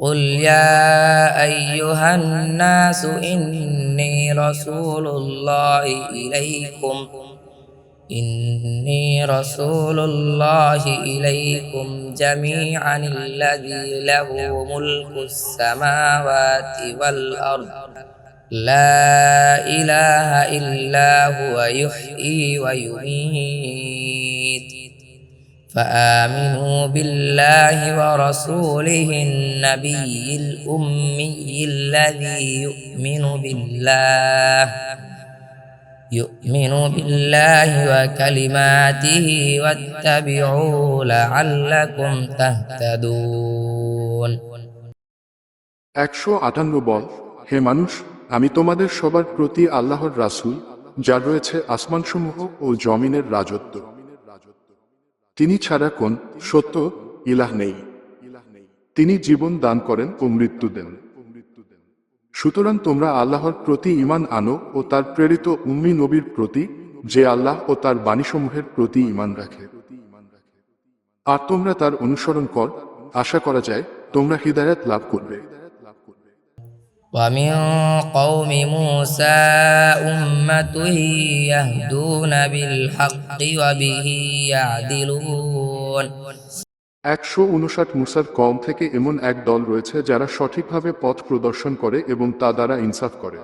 قل يا أيها الناس إني رسول الله إليكم إني رسول الله إليكم جميعا الذي له ملك السماوات والأرض. لا إله إلا هو يحيي ويميت. فآمنوا بالله ورسوله النبي الأمي الذي يؤمن بالله يؤمن بالله وكلماته واتبعوا لعلكم تهتدون একশো আটান্ন বল হে মানুষ আমি তোমাদের সবার প্রতি আল্লাহর রাসূল যার রয়েছে আসমানসমূহ ও জমিনের রাজত্ব তিনি ছাড়া কোন সত্য ইলাহ নেই। তিনি জীবন দান করেন ও মৃত্যু দেন। সুতরাং তোমরা আল্লাহর প্রতি ঈমান আনো ও তার প্রেরিত উম্মি নবীর প্রতি, যে আল্লাহ ও তার বাণীসমূহের প্রতি ঈমান রাখে। আর তোমরা তার অনুসরণ কর। আশা করা যায় তোমরা হৃদায়ত লাভ করবে। ومن قوم موسى أمة يهدون بالحق وبه يعدلون একশো উনষাট মুসার কম থেকে এমন এক দল রয়েছে যারা সঠিকভাবে পথ প্রদর্শন করে এবং তা দ্বারা ইনসাফ করে